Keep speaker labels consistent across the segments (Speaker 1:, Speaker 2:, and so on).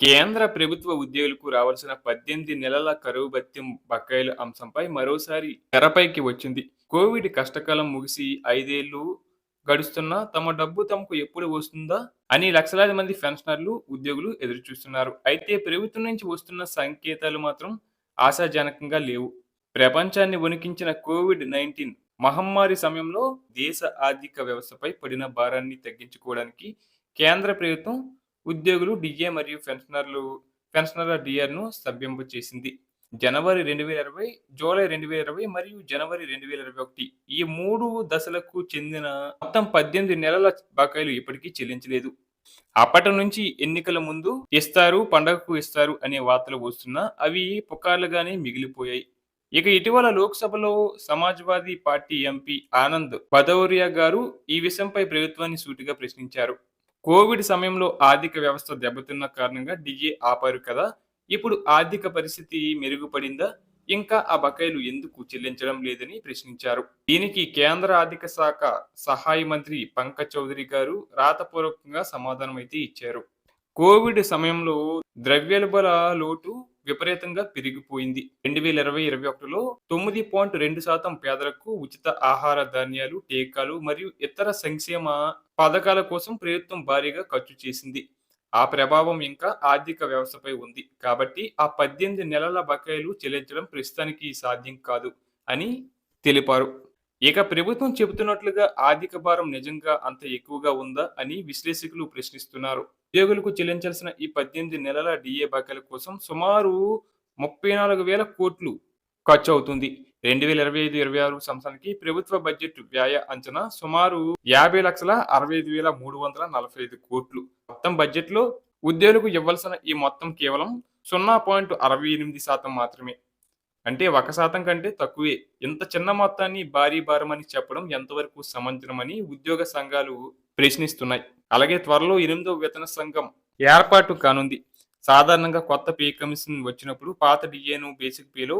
Speaker 1: కేంద్ర ప్రభుత్వ ఉద్యోగులకు రావాల్సిన పద్దెనిమిది నెలల కరువు భత్యం బకాయిల అంశంపై మరోసారి తెరపైకి వచ్చింది. కోవిడ్ కష్టకాలం ముగిసి ఐదేళ్ళు గడుస్తున్నా తమ డబ్బు తమకు ఎప్పుడు వస్తుందా అని లక్షలాది మంది పెన్షనర్లు ఉద్యోగులు ఎదురుచూస్తున్నారు. అయితే ప్రభుత్వం నుంచి వస్తున్న సంకేతాలు మాత్రం ఆశాజనకంగా లేవు. ప్రపంచాన్ని వణికించిన కోవిడ్ నైన్టీన్ మహమ్మారి సమయంలో దేశ ఆర్థిక వ్యవస్థపై పడిన భారాన్ని తగ్గించుకోవడానికి కేంద్ర ప్రభుత్వం ఉద్యోగులు డిఏ మరియు పెన్షనర్లు పెన్షనర్ల డిఆర్ను సభ్యంపు చేసింది. జనవరి రెండు వేల ఇరవై జూలై రెండు వేల ఇరవై మరియు జనవరి రెండు వేల ఇరవై ఒకటి ఈ మూడు దశలకు చెందిన మొత్తం పద్దెనిమిది నెలల బకాయిలు ఇప్పటికీ చెల్లించలేదు. అప్పటి నుంచి ఎన్నికల ముందు ఇస్తారు పండగకు ఇస్తారు అనే వార్తలు వస్తున్నా అవి పుకార్లుగానే మిగిలిపోయాయి. ఇక ఇటీవల లోక్సభలో సమాజ్వాదీ పార్టీ ఎంపీ ఆనంద్ భదౌరియా గారు ఈ విషయంపై ప్రభుత్వాన్ని సూటిగా ప్రశ్నించారు. కోవిడ్ సమయంలో ఆర్థిక వ్యవస్థ దెబ్బతిన్న కారణంగా డిఏ ఆపారు కదా. ఇప్పుడు ఆర్థిక పరిస్థితి మెరుగుపడిందా? ఇంకా ఆ బకాయిలు ఎందుకు చెల్లించడం లేదని ప్రశ్నించారు. దీనికి కేంద్ర ఆర్థిక శాఖ సహాయ మంత్రి పంకజ్ చౌదరి గారు రాతపూర్వకంగా సమాధానం అయితే ఇచ్చారు. కోవిడ్ సమయంలో ద్రవ్యోల్బణ లోటు విపరీతంగా పెరిగిపోయింది. రెండు వేల ఇరవై ఇరవై ఒకటిలో తొమ్మిది పాయింట్ రెండు శాతం పేదలకు ఉచిత ఆహార ధాన్యాలు టీకాలు మరియు ఇతర సంక్షేమ పథకాల కోసం ప్రభుత్వం భారీగా ఖర్చు చేసింది. ఆ ప్రభావం ఇంకా ఆర్థిక వ్యవస్థపై ఉంది. కాబట్టి ఆ పద్దెనిమిది నెలల బకాయిలు చెల్లించడం ప్రస్తుతానికి సాధ్యం కాదు అని తెలిపారు. ఇక ప్రభుత్వం చెబుతున్నట్లుగా ఆర్థిక భారం నిజంగా అంత ఎక్కువగా ఉందా అని విశ్లేషకులు ప్రశ్నిస్తున్నారు. ఉద్యోగులకు చెల్లించాల్సిన ఈ పద్దెనిమిది నెలల డిఏ బకాయిల కోసం సుమారు ముప్పై నాలుగు వేల కోట్లు ఖర్చు అవుతుంది రెండు వేల ఇరవై ఐదు ఇరవై ఆరు సంవత్సరానికి ప్రభుత్వ బడ్జెట్ వ్యయ అంచనా సుమారు యాభై లక్షల అరవై ఐదు వేల మూడు వందల నలభై ఐదు కోట్లు. మొత్తం బడ్జెట్లో ఉద్యోగులకు ఇవ్వాల్సిన ఈ మొత్తం కేవలం సున్నా పాయింట్ అరవై ఎనిమిది శాతం మాత్రమే. అంటే ఒక శాతం కంటే తక్కువే. ఇంత చిన్న మొత్తాన్ని భారీ భారం అని చెప్పడం ఎంతవరకు సమంజనమని ఉద్యోగ సంఘాలు ప్రశ్నిస్తున్నాయి. అలాగే త్వరలో ఎనిమిదో వేతన సంఘం ఏర్పాటు కానుంది. సాధారణంగా కొత్త పే కమిషన్ వచ్చినప్పుడు పాత డిఏను బేసిక్ పేలో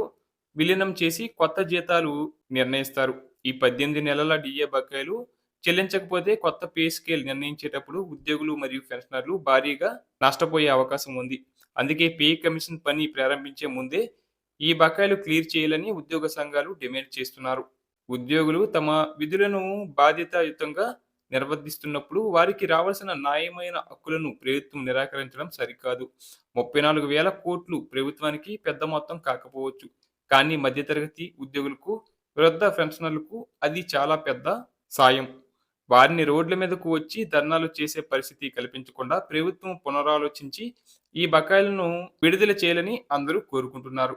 Speaker 1: విలీనం చేసి కొత్త జీతాలు నిర్ణయిస్తారు. ఈ పద్దెనిమిది నెలల డిఏ బకాయిలు చెల్లించకపోతే కొత్త పే స్కేల్ నిర్ణయించేటప్పుడు ఉద్యోగులు మరియు పెన్షనర్లు భారీగా నష్టపోయే అవకాశం ఉంది. అందుకే పే కమిషన్ పని ప్రారంభించే ముందే ఈ బకాయిలు క్లియర్ చేయాలని ఉద్యోగ సంఘాలు డిమాండ్ చేస్తున్నారు. ఉద్యోగులు తమ విధులను బాధ్యతాయుతంగా నిర్వర్తిస్తున్నప్పుడు వారికి రావాల్సిన న్యాయమైన హక్కులను ప్రభుత్వం నిరాకరించడం సరికాదు. ముప్పై నాలుగు వేల కోట్లు ప్రభుత్వానికి పెద్ద మొత్తం కాకపోవచ్చు. కానీ మధ్యతరగతి ఉద్యోగులకు వృద్ధ పెన్షనర్లకు అది చాలా పెద్ద సాయం. వారిని రోడ్ల మీదకు వచ్చి ధర్నాలు చేసే పరిస్థితి కల్పించకుండా ప్రభుత్వం పునరాలోచించి ఈ బకాయిలను విడుదల చేయాలని అందరూ కోరుకుంటున్నారు.